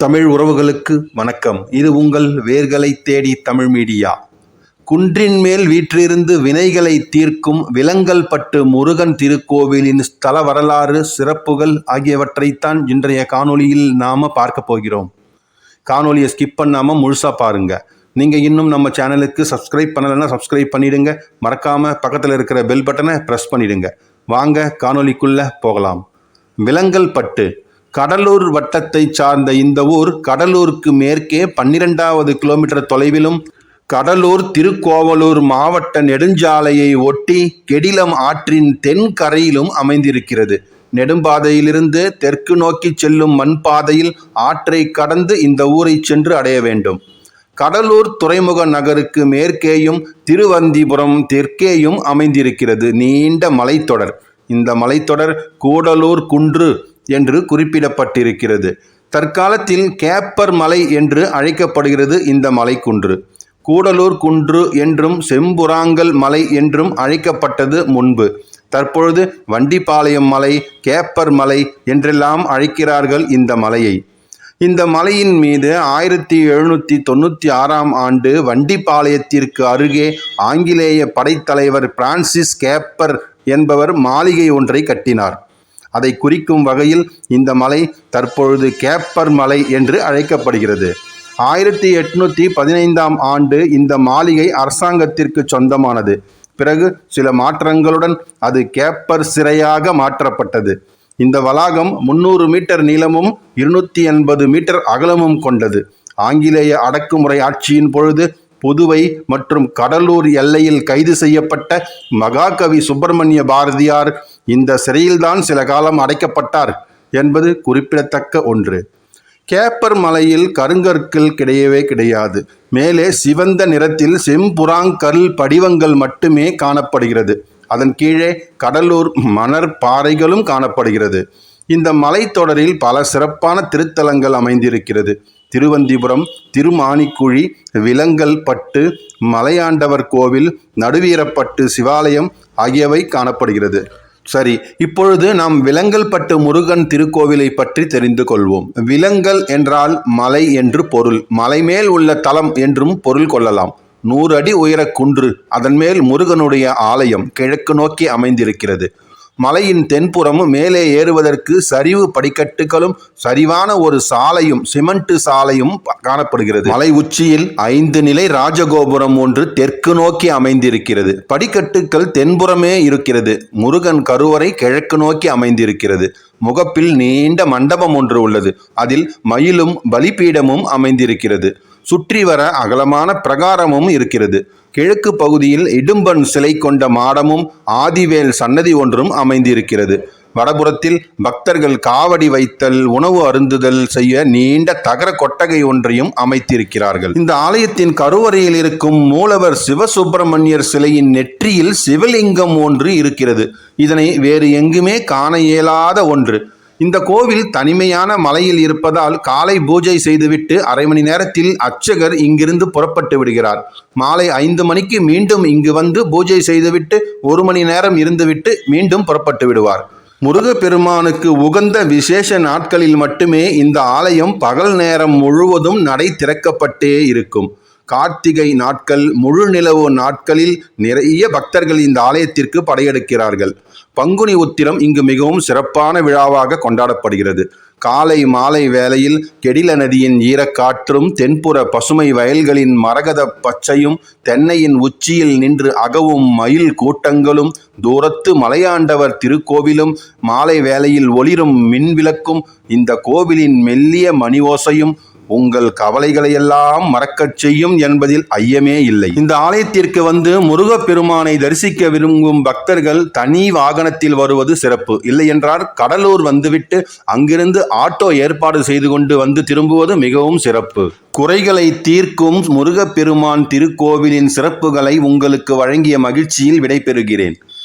தமிழ் உறவுகளுக்கு வணக்கம். இது உங்கள் வேர்களை தேடி தமிழ் மீடியா. குன்றின் மேல் வீற்றிருந்து வினைகளை தீர்க்கும் விலங்கல் பட்டு முருகன் திருக்கோவிலின் ஸ்தல வரலாறு சிறப்புகள் ஆகியவற்றைத்தான் இன்றைய காணொளியில் நாம் பார்க்க போகிறோம். காணொலியை ஸ்கிப் பண்ணாமல் முழுசாக பாருங்க. நீங்கள் இன்னும் நம்ம சேனலுக்கு சப்ஸ்கிரைப் பண்ணலைன்னா சப்ஸ்கிரைப் பண்ணிடுங்க. மறக்காமல் பக்கத்தில் இருக்கிற பெல் பட்டனை ப்ரெஸ் பண்ணிடுங்க. வாங்க காணொளிக்குள்ளே போகலாம். விலங்கல் பட்டு. கடலூர் வட்டத்தை சார்ந்த இந்த ஊர் கடலூருக்கு மேற்கே பன்னிரெண்டாவது கிலோமீட்டர் தொலைவிலும் கடலூர் திருக்கோவலூர் மாவட்ட நெடுஞ்சாலையை ஒட்டி கெடிலம் ஆற்றின் தென்கரையிலும் அமைந்திருக்கிறது. நெடும்பாதையிலிருந்து தெற்கு நோக்கி செல்லும் மண் பாதையில் ஆற்றை கடந்து இந்த ஊரை சென்று அடைய வேண்டும். கடலூர் துறைமுக நகருக்கு மேற்கேயும் திருவந்திபுரம் தெற்கேயும் அமைந்திருக்கிறது. நீண்ட மலைத்தொடர். இந்த மலைத்தொடர் கூடலூர் குன்று என்று குறிப்பிடப்பட்டிருக்கிறது. தற்காலத்தில் கேப்பர் மலை என்று அழைக்கப்படுகிறது இந்த மலைக்குன்று. கூடலூர் குன்று என்றும் செம்புராங்கல் மலை என்றும் அழைக்கப்பட்டது முன்பு. தற்பொழுது வண்டிப்பாளையம் மலை கேப்பர் மலை என்றெல்லாம் அழைக்கிறார்கள் இந்த மலையை. இந்த மலையின் மீது ஆயிரத்தி எழுநூற்றி தொண்ணூற்றி ஆறாம் ஆண்டு வண்டிப்பாளையத்திற்கு அருகே ஆங்கிலேய படைத்தலைவர் பிரான்சிஸ் கேப்பர் என்பவர் மாளிகை ஒன்றை கட்டினார். அதை குறிக்கும் வகையில் இந்த மலை தற்பொழுது கேப்பர் மலை என்று அழைக்கப்படுகிறது. ஆயிரத்தி எட்நூற்றி பதினைந்தாம் ஆண்டு இந்த மாளிகை அரசாங்கத்திற்கு சொந்தமானது. பிறகு சில மாற்றங்களுடன் அது கேப்பர் சிறையாக மாற்றப்பட்டது. இந்த வளாகம் முன்னூறு மீட்டர் நீளமும் இருநூத்தி எண்பது மீட்டர் அகலமும் கொண்டது. ஆங்கிலேய அடக்குமுறை ஆட்சியின் பொழுது புதுவை மற்றும் கடலூர் எல்லையில் கைது செய்யப்பட்ட மகாகவி சுப்பிரமணிய பாரதியார் இந்த சிறையில்தான் சில காலம் அடைக்கப்பட்டார் என்பது குறிப்பிடத்தக்க ஒன்று. கேப்பர் மலையில் கருங்கற்கள் கிடையவே கிடையாது. மேலே சிவந்த நிறத்தில் செம்புறாங்கல் படிவங்கள் மட்டுமே காணப்படுகிறது. அதன் கீழே கடலூர் மணற் பாறைகளும் காணப்படுகிறது. இந்த மலைத்தொடரில் பல சிறப்பான திருத்தலங்கள் அமைந்திருக்கிறது. திருவந்திபுரம் திருமானிக்குழி விலங்கல் பட்டு மலையாண்டவர் கோவில் நடுவீரப்பட்டு சிவாலயம் ஆகியவை காணப்படுகிறது. சரி இப்பொழுது நாம் விலங்கல்பட்டு முருகன் திருக்கோவிலை பற்றி தெரிந்து கொள்வோம். விலங்கல் என்றால் மலை என்று பொருள். மலை மேல் உள்ள தலம் என்றும் பொருள் கொள்ளலாம். நூறு அடி உயர குன்று அதன் மேல் முருகனுடைய ஆலயம் கிழக்கு நோக்கி அமைந்திருக்கிறது. மலையின் தென்புறமும் மேலே ஏறுவதற்கு சரிவு படிக்கட்டுகளும் சரிவான ஒரு சாலையும் சிமெண்ட் சாலையும் காணப்படுகிறது. மலை உச்சியில் ஐந்து நிலை ராஜகோபுரம் ஒன்று தெற்கு நோக்கி அமைந்திருக்கிறது. படிக்கட்டுகள் தென்புறமே இருக்கிறது. முருகன் கருவறை கிழக்கு நோக்கி அமைந்திருக்கிறது. முகப்பில் நீண்ட மண்டபம் ஒன்று உள்ளது. அதில் மயிலும் பலிபீடமும் அமைந்திருக்கிறது. சுற்றி வர அகலமான பிரகாரமும் இருக்கிறது. கிழக்கு பகுதியில் இடும்பன் சிலை கொண்ட மாடமும் ஆதிவேல் சன்னதி ஒன்றும் அமைந்திருக்கிறது. வடபுறத்தில் பக்தர்கள் காவடி வைத்தல் உணவு அருந்துதல் செய்ய நீண்ட தகர கொட்டகை ஒன்றையும் அமைத்திருக்கிறார்கள். இந்த ஆலயத்தின் கருவறையில் இருக்கும் மூலவர் சிவசுப்பிரமணியர் சிலையின் நெற்றியில் சிவலிங்கம் ஒன்று இருக்கிறது. இதனை வேறு எங்குமே காண இயலாத ஒன்று. இந்த கோவில் தனிமையான மலையில் இருப்பதால் காலை பூஜை செய்துவிட்டு அரை மணி நேரத்தில் அர்ச்சகர் இங்கிருந்து புறப்பட்டு விடுகிறார். மாலை ஐந்து மணிக்கு மீண்டும் இங்கு வந்து பூஜை செய்துவிட்டு ஒரு மணி நேரம் இருந்துவிட்டு மீண்டும் புறப்பட்டு விடுவார். முருகப்பெருமானுக்கு உகந்த விசேஷ நாட்களில் மட்டுமே இந்த ஆலயம் பகல் நேரம் முழுவதும் நடை திறக்கப்பட்டே இருக்கும். கார்த்திகை நாட்கள் முழு நிலவு நாட்களில் நிறைய பக்தர்கள் இந்த ஆலயத்திற்கு படையெடுக்கிறார்கள். பங்குனி உத்திரம் இங்கு மிகவும் சிறப்பான விழாவாக கொண்டாடப்படுகிறது. காலை மாலை வேளையில் கெடில நதியின் ஈரக்காற்றும் தென்புற பசுமை வயல்களின் மரகத பச்சையும் தென்னையின் உச்சியில் நின்று அகவும் மயில் கூட்டங்களும் தூரத்து மலையாண்டவர் திருக்கோவிலும் மாலை வேளையில் ஒளிரும் மின்விளக்கும் இந்த கோவிலின் மெல்லிய மணி உங்கள் கவலைகளை எல்லாம் மறக்கச் செய்யும் என்பதில் ஐயமே இல்லை. இந்த ஆலயத்திற்கு வந்து முருகப்பெருமானை தரிசிக்க விரும்பும் பக்தர்கள் தனி வாகனத்தில் வருவது சிறப்பு. இல்லை என்றால் கடலூர் வந்துவிட்டு அங்கிருந்து ஆட்டோ ஏற்பாடு செய்து கொண்டு வந்து திரும்புவது மிகவும் சிறப்பு. குறைகளை தீர்க்கும் முருகப்பெருமான் திருக்கோவிலின் சிறப்புகளை உங்களுக்கு வழங்கிய மகிழ்ச்சியில் விடைபெறுகிறேன்.